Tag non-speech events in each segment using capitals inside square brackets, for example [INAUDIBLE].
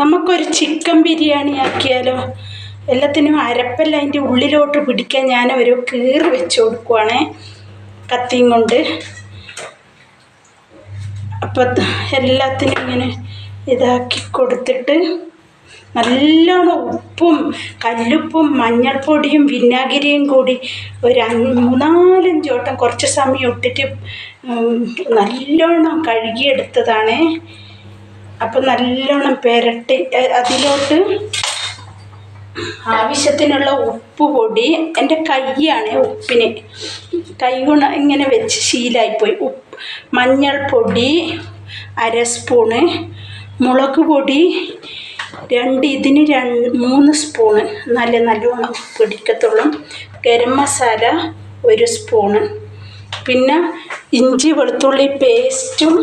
നമുക്കൊരു ചിക്കൻ ബിരിയാണി ആക്കിയാലോ? എല്ലാത്തിനും അരപ്പെല്ലാം അതിന്റെ ഉള്ളിലോട്ട് പിടിക്കാൻ ഞാൻ ഒരു കീറ് വെച്ച് കൊടുക്കുവാണേ കത്തിയും കൊണ്ട്. അപ്പം എല്ലാത്തിനും ഇങ്ങനെ ഇതാക്കി കൊടുത്തിട്ട് നല്ലോണം ഉപ്പും കല്ലുപ്പും മഞ്ഞൾപ്പൊടിയും വിനാഗിരിയും കൂടി ഒരു മൂന്നാലഞ്ച് വട്ടം കുറച്ച് സമയം ഇട്ടിട്ട് നല്ലോണം കഴുകിയെടുത്തതാണേ. അപ്പം നല്ലോണം പുരട്ടി അതിലോട്ട് ആവശ്യത്തിനുള്ള ഉപ്പ് പൊടി എന്റെ കൈയാണ് ഉപ്പിന്. കൈ കൊണ്ട് ഇങ്ങനെ വെച്ച് ശീലായിപ്പോയി. ഉപ്പ് മഞ്ഞൾപ്പൊടി അര സ്പൂണ് മുളക് പൊടി രണ്ട് ഇതിന് രണ്ട് മൂന്ന് സ്പൂണ്. നല്ല നല്ലോണം പിടിക്കത്തുള്ളൂ ഗരം മസാല ഒരു സ്പൂണ്. പിന്നെ ഇഞ്ചി വെളുത്തുള്ളി പേസ്റ്റും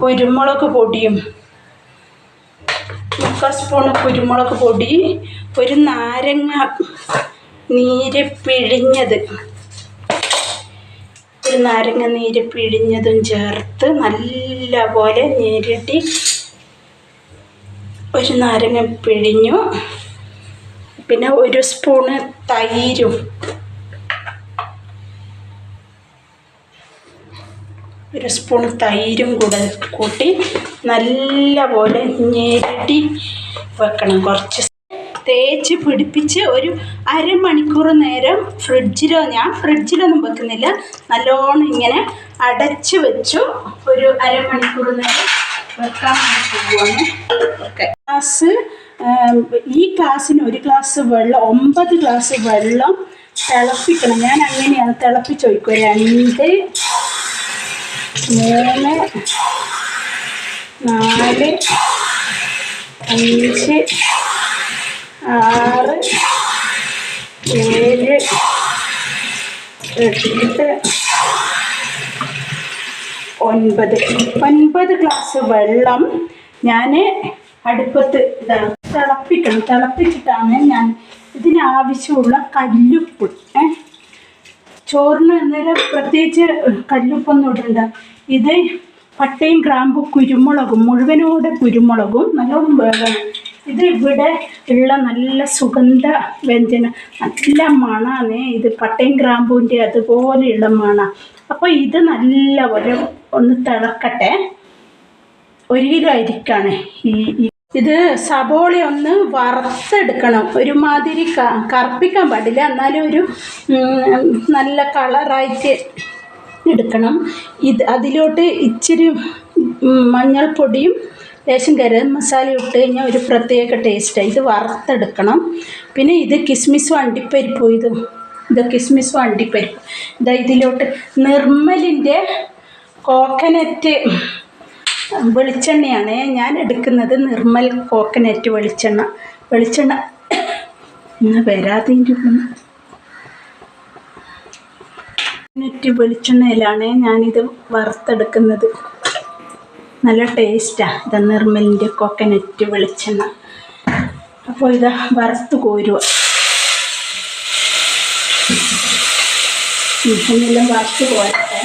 കുരുമുളക് പൊടിയും. മുക്കാൽ കുരുമുളക് പൊടി ഒരു നാരങ്ങ നീര് പിഴിഞ്ഞത്. ഒരു നാരങ്ങ നീര് പിഴിഞ്ഞതും ചേർത്ത് നല്ല പോലെ നേരിട്ടി ഒരു നാരങ്ങ പിഴിഞ്ഞു. പിന്നെ ഒരു സ്പൂണ് തൈരും. ഒരു സ്പൂൺ തൈരും കൂടെ കൂട്ടി നല്ല പോലെ ഞെരടി വെക്കണം. കുറച്ച് തേച്ച് പിടിപ്പിച്ച് ഒരു അരമണിക്കൂർ നേരം ഫ്രിഡ്ജിലോ ഞാൻ ഫ്രിഡ്ജിലൊന്നും വെക്കുന്നില്ല. നല്ലോണം ഇങ്ങനെ അടച്ച് വെച്ചു. ഒരു അരമണിക്കൂർ നേരം വെക്കാൻ പോവാണ്. ഓക്കെ. ഗ്ലാസ് ഈ ഗ്ലാസ്സിന് ഒരു ഗ്ലാസ് വെള്ളം ഒമ്പത് ഗ്ലാസ് വെള്ളം തിളപ്പിക്കണം. ഞാൻ അങ്ങനെയാണ് തിളപ്പിച്ച് ഒഴിക്കുക. രണ്ട് മൂന്ന്. നാല്. അഞ്ച്. ആറ്. ഏഴ്. എട്ട്. ഒൻപത്. ഒൻപത് ഗ്ലാസ് വെള്ളം ഞാൻ അടുപ്പത്ത് ഇതാണ് തിളപ്പിക്കണം. തിളപ്പിച്ചിട്ടാണ് ഞാൻ ഇതിനാവശ്യമുള്ള കല്ലുപ്പ് ഏ? ചോറിന് അന്നേരം പ്രത്യേകിച്ച് കല്ലുപ്പൊന്നും ഇടണ്ട. ഇത് പട്ടയും ഗ്രാമ്പും കുരുമുളകും മുഴുവനോടെ കുരുമുളകും നല്ലോണം വേകണം ഇത് ഇവിടെ ഉള്ള നല്ല സുഗന്ധ വ്യഞ്ജനം നല്ല മണമാണ് ഇത് പട്ടയും ഗ്രാമ്പൂന്റെ അതുപോലെയുള്ള മണ. അപ്പോൾ ഇത് നല്ല പോലെ ഒന്ന് തിളക്കട്ടെ. ഒരു കിലോ അരിക്കാണ് ഈ- ഇത് സബോള ഒന്ന് വറുത്തെടുക്കണം. ഒരുമാതിരി കറുപ്പിക്കാൻ പാടില്ല. എന്നാലും ഒരു നല്ല കളറായിട്ട് എടുക്കണം. ഇത് അതിലോട്ട് ഇച്ചിരി മഞ്ഞൾപ്പൊടിയും ലേശം ഗരം മസാല ഇട്ട് കഴിഞ്ഞാൽ ഒരു പ്രത്യേക ടേസ്റ്റാണ് ഇത് വറുത്തെടുക്കണം. പിന്നെ ഇത് കിസ്മിസ് വണ്ടിപ്പരിപ്പ് ഇത് ഇത് കിസ്മിസ് വണ്ടിപ്പരിപ്പ് ഇതാ ഇതിലോട്ട് നിർമ്മലിന്റെ കോക്കനറ്റ് വെളിച്ചെണ്ണയാണ്. ഞാൻ എടുക്കുന്നത് നിർമ്മൽ കോക്കനറ്റ് വെളിച്ചെണ്ണ. വെളിച്ചെണ്ണ [COUGHS] ഇന്ന് വരാതിന്റെ കോക്കനറ്റ് വെളിച്ചെണ്ണയിലാണ് ഞാനിത് വറുത്തെടുക്കുന്നത്. നല്ല ടേസ്റ്റാണ് ഇത് നിർമ്മലിന്റെ കോക്കനറ്റ് വെളിച്ചെണ്ണ. അപ്പോൾ ഇത് വറുത്ത് കോരുക. ഇതെല്ലാം വറുത്ത് കോരട്ടെ.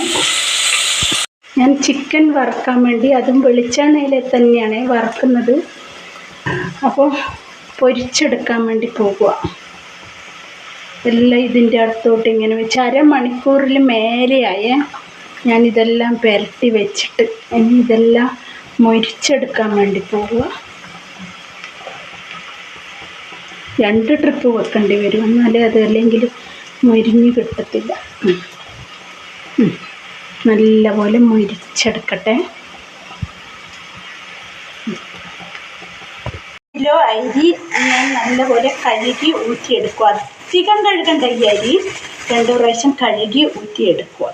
ഞാൻ ചിക്കൻ വറുക്കാൻ വേണ്ടി അതും വെളിച്ചെണ്ണയിൽ തന്നെയാണ് വറുക്കുന്നത്. അപ്പോൾ പൊരിച്ചെടുക്കാൻ വേണ്ടി പോകുക എല്ലാം ഇതിന്റെ അടുത്തോട്ട് ഇങ്ങനെ വെച്ച് അരമണിക്കൂറിൽ ഞാൻ ഞാനിതെല്ലാം പുരട്ടി വെച്ചിട്ട് ഇനി ഇതെല്ലാം മൊരിച്ചെടുക്കാൻ വേണ്ടി പോകുക രണ്ട് ട്രിപ്പ് വെക്കേണ്ടി വരും. എന്നാലേ അത് അല്ലെങ്കിൽ മൊരിഞ്ഞ് കിട്ടത്തില്ല. നല്ലപോലെ മുരിച്ചെടുക്കട്ടെ. കിലോ അരി ഞാൻ നല്ലപോലെ കഴുകി ഊറ്റിയെടുക്കുക. അധികം കഴുകണ്ട ഈ അരി. രണ്ടു പ്രാവശ്യം കഴുകി ഊറ്റിയെടുക്കുക.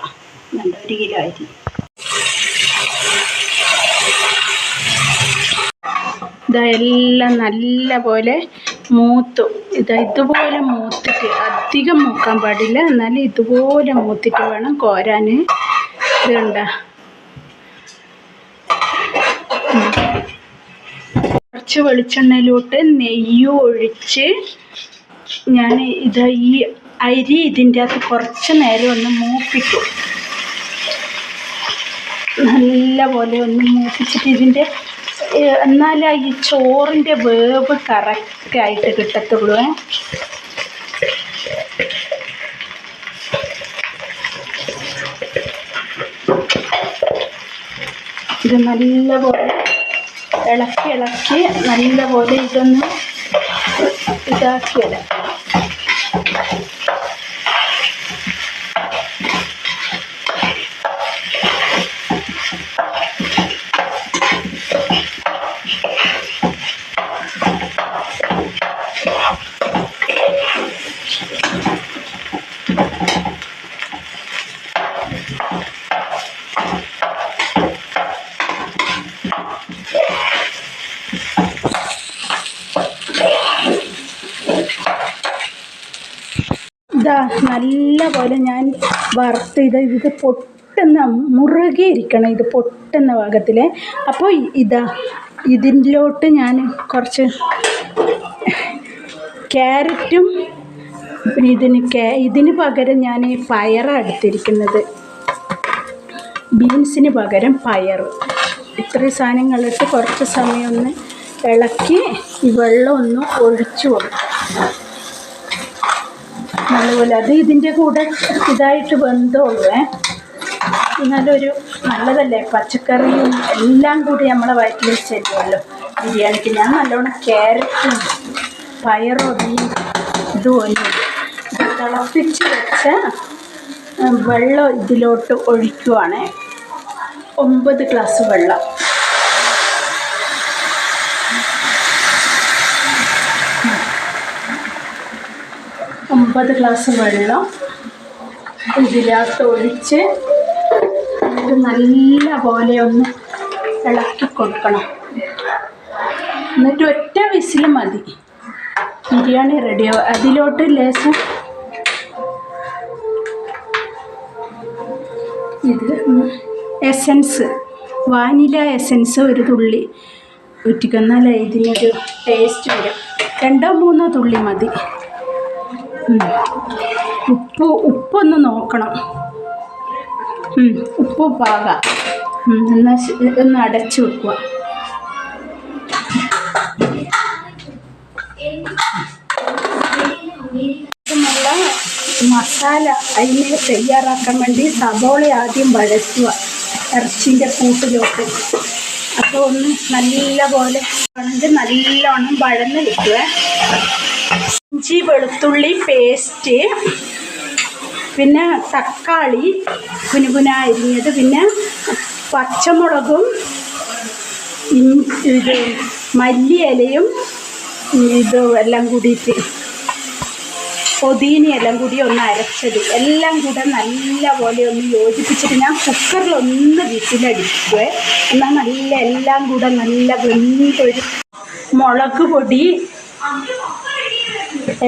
രണ്ട് ഒരു കിലോ അരി. ഇതെല്ലാം നല്ലപോലെ മൂത്തു. ഇതാ ഇതുപോലെ മൂത്തിട്ട് അധികം മൂക്കാൻ പാടില്ല. എന്നാലും ഇതുപോലെ മൂത്തിട്ട് വേണം കോരാൻ. ഇതുണ്ട. കുറച്ച് വെളിച്ചെണ്ണയിലോട്ട് നെയ്യ് ഒഴിച്ച് ഞാൻ ഇത് ഈ അരി ഇതിന്റെ അകത്ത് കുറച്ച് നേരം ഒന്ന് മൂപ്പിക്കും നല്ല പോലെ ഒന്ന് മൂപ്പിച്ചിട്ട് ഇതിന്റെ എന്നാൽ ഈ ചോറിന്റെ വേവ് കറക്റ്റായിട്ട് കിട്ടത്തുള്ളൂ ഇത് നല്ലപോലെ ഇളക്കി ഇളക്കി നല്ലപോലെ ഇതൊന്ന് ഇതാക്കിയിടാം ഇതാ നല്ല പോലെ ഞാൻ വറുത്ത് ഇത് ഇത് പൊട്ടുന്ന മുറുകെ ഇരിക്കണം ഇത് പൊട്ടുന്ന ഭാഗത്തിൽ അപ്പോൾ ഇതാ ഇതിലോട്ട് ഞാൻ കുറച്ച് ക്യാരറ്റും ഇതിന് കേ ഇതിന് പകരം ഞാൻ പയറാണ് എടുത്തിരിക്കുന്നത്. ബീൻസിന് പകരം പയർ ഇത്രയും സാധനങ്ങളിട്ട് കുറച്ച് സമയം ഒന്ന് ഇളക്കി ഈ വെള്ളം ഒന്ന് ഒഴിച്ചു കൊടുക്കും. നല്ലപോലെ അത് ഇതിന്റെ കൂടെ ഇതായിട്ട് ബന്ധമുള്ളേ. നല്ലൊരു നല്ലതല്ലേ? പച്ചക്കറിയും എല്ലാം കൂടി നമ്മളെ വയറ്റിൽ ചെല്ലുമല്ലോ. ബിരിയാണിക്ക് ഞാൻ നല്ലോണം ക്യാരറ്റും പയറും ഇതും ഒന്നും തിളപ്പിച്ച് വെച്ച വെള്ളം ഇതിലോട്ട് ഒഴിക്കുവാണ്. ഒമ്പത് ഗ്ലാസ് വെള്ളം. ഒമ്പത് ഗ്ലാസ് വെള്ളം ഇതിനകത്ത് ഒഴിച്ച് നല്ല പോലെ ഒന്ന് ഇളക്കി കൊടുക്കണം. എന്നിട്ട് ഒറ്റ വിസിൽ മതി. ബിരിയാണി റെഡിയാവും അതിലോട്ട് ലേശം ഇത് എസൻസ്. വാനില എസൻസ് ഒരു തുള്ളി. ഊറ്റിക്കുക ഇതിനൊരു ടേസ്റ്റ് വരും. രണ്ടോ മൂന്നോ തുള്ളി മതി. ഉപ്പ് ഉപ്പൊന്ന് നോക്കണം. ഉപ്പ് പാക. എന്നാൽ ഒന്ന് അടച്ചു വെക്കുക. മസാല അതിനെ തയ്യാറാക്കാൻ വേണ്ടി സബോള ആദ്യം വഴറ്റുക. ഇറച്ചിന്റെ കൂട്ടിലോട്ട് അപ്പോൾ ഒന്ന് നല്ല പോലെ ആണെങ്കിൽ നല്ലോണം വഴന്ന് കിട്ടുക ഇഞ്ചി വെളുത്തുള്ളി പേസ്റ്റ് പിന്നെ തക്കാളി കുനുകുന പിന്നെ പച്ചമുളകും ഇത് മല്ലിയിലയും ഇതും എല്ലാം കൂടിയിട്ട് പൊതീന എല്ലാം കൂടി ഒന്ന് അരച്ചത്. എല്ലാം കൂടെ നല്ല പോലെ ഒന്ന് യോജിപ്പിച്ചിട്ട് ഞാൻ കുക്കറിൽ ഒന്ന് വിസിലടിക്കുവേ. എന്നാൽ നല്ല എല്ലാം കൂടെ നല്ല വെന്തൊരു മുളക് പൊടി.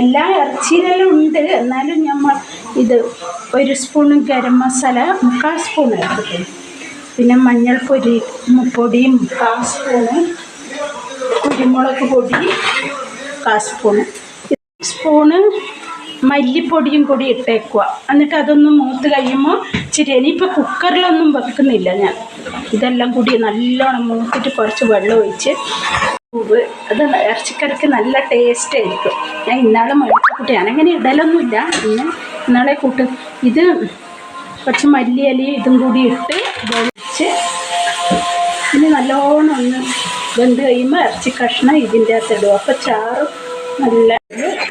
എല്ലാ ഇറച്ചിയിലെല്ലാം ഉണ്ട്. എന്നാലും നമ്മൾ ഇത് ഒരു സ്പൂൺ ഗരം മസാല മുക്കാൽ സ്പൂൺ എടുത്തിട്ടുണ്ട്. പിന്നെ മഞ്ഞൾപ്പൊരി പൊടിയും മുക്കാൽ സ്പൂണ് കുരുമുളക് പൊടി മുക്കാൽ സ്പൂണ് സ്പൂണ് മല്ലിപ്പൊടിയും കൂടി ഇട്ടേക്കുക എന്നിട്ട് അതൊന്ന് മൂത്ത് കഴിയുമ്പോൾ ഇച്ചിരി ഇനിയിപ്പോൾ കുക്കറിലൊന്നും വെക്കുന്നില്ല ഞാൻ. ഇതെല്ലാം കൂടി നല്ലോണം മൂത്തിട്ട് കുറച്ച് വെള്ളം ഒഴിച്ച് ഉപ്പ് അത് ഇറച്ചിക്കറിക്ക് നല്ല ടേസ്റ്റ് ആയിരിക്കും. ഞാൻ ഇന്നാളെ മേടിച്ചിട്ട് ഞാനങ്ങനെ ഇടലൊന്നുമില്ല. ഇന്ന് ഇന്നാളെ കൂട്ട് ഇത് കുറച്ച് മല്ലിയലി ഇതും കൂടി ഇട്ട് വെളിച്ച് ഇനി നല്ലോണം ഒന്ന് വെന്ത് കഴിയുമ്പോൾ ഇറച്ചി കഷ്ണം ഇതിന്റെ അകത്ത് ഇടും. അപ്പോൾ ചാറും നല്ല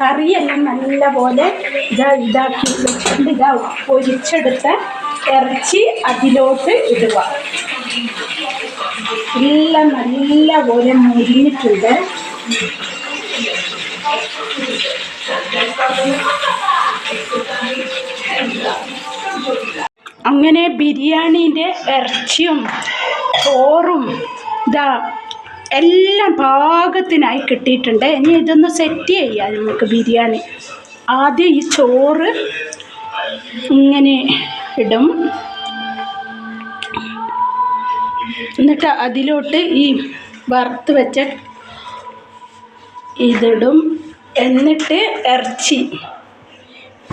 കറിയെല്ലാം നല്ല പോലെ ഇതാ ഇതാക്കി വെച്ചിട്ട് ഇതാ പൊരിച്ചെടുത്ത ഇറച്ചി അതിലോട്ട് ഇടുക. എല്ലാം നല്ല പോലെ മുരിഞ്ഞിട്ടുണ്ട്. അങ്ങനെ ബിരിയാണീന്റെ ഇറച്ചിയും ചോറും ഇതാ എല്ലാം പാകത്തിനായി കിട്ടിയിട്ടുണ്ട്. ഇനി ഇതൊന്ന് സെറ്റ് ചെയ്യാം നമുക്ക് ബിരിയാണി. ആദ്യം ഈ ചോറ് ഇങ്ങനെ ഇടും. എന്നിട്ട് അതിലോട്ട് ഈ വറുത്ത് വെച്ച ഇതിടും. എന്നിട്ട് ഇറച്ചി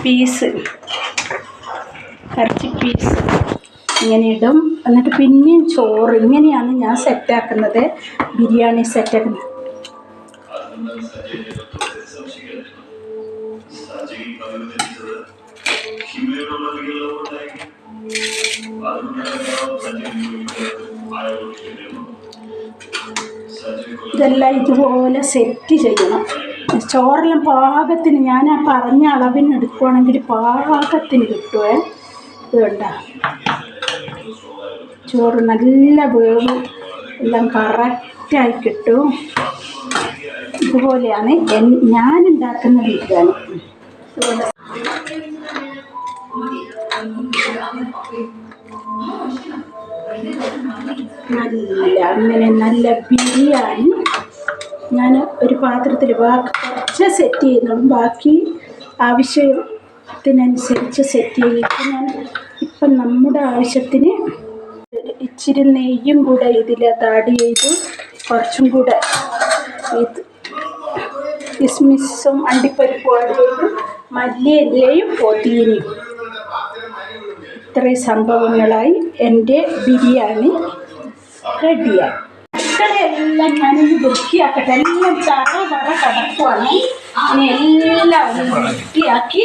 പീസ് ഇറച്ചി പീസ് ഇങ്ങനെ ഇടും. എന്നിട്ട് പിന്നെയും ചോറ്. ഇങ്ങനെയാണ് ഞാൻ സെറ്റാക്കുന്നത് ബിരിയാണി സെറ്റാക്കുന്നത് ഇതെല്ലാം ഇതുപോലെ സെറ്റ് ചെയ്യണം. ചോറെല്ലാം പാകത്തിന് ഞാൻ ആ പറഞ്ഞ അളവിന് എടുക്കുവാണെങ്കിൽ പാകത്തിന് കിട്ടുമേ ഇതുണ്ട ചോറ് നല്ല വേവ്. എല്ലാം കറക്റ്റായി കിട്ടും. ഇതുപോലെയാണ് എൻ ഞാൻ ഉണ്ടാക്കുന്ന ബിരിയാണി നല്ല അങ്ങനെ നല്ല ബിരിയാണി. ഞാൻ ഒരു പാത്രത്തിൽ ബാക്കി കുറച്ച് സെറ്റ് ചെയ്യുന്നുള്ളൂ. ബാക്കി ആവശ്യത്തിനനുസരിച്ച് സെറ്റ് ചെയ്തിട്ട് ഞാൻ ഇപ്പം നമ്മുടെ ആവശ്യത്തിന് ഇച്ചിരി നെയ്യും കൂടെ ഇതിൽ ആഡ് ചെയ്ത്. കുറച്ചും കൂടെ ഇത് കിസ്മിസും അണ്ടിപ്പരിപ്പും ആഡ് ചെയ്ത്. മല്ലിയിലയും പൊതിനയും ഇത്രയും സംഭവങ്ങളായി എന്റെ ബിരിയാണി റെഡിയായി. മക്കളെല്ലാം ഞാനൊന്ന് വൃത്തിയാക്കട്ടെ. എല്ലാം ചറ വറ കടക്കുവാണ്. എല്ലാം വൃത്തിയാക്കി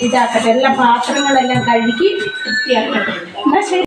ഇതാക്കട്ടെ. എല്ലാ പാത്രങ്ങളെല്ലാം കഴുകി വൃത്തിയാക്കട്ടെ. എന്നാൽ ശരി.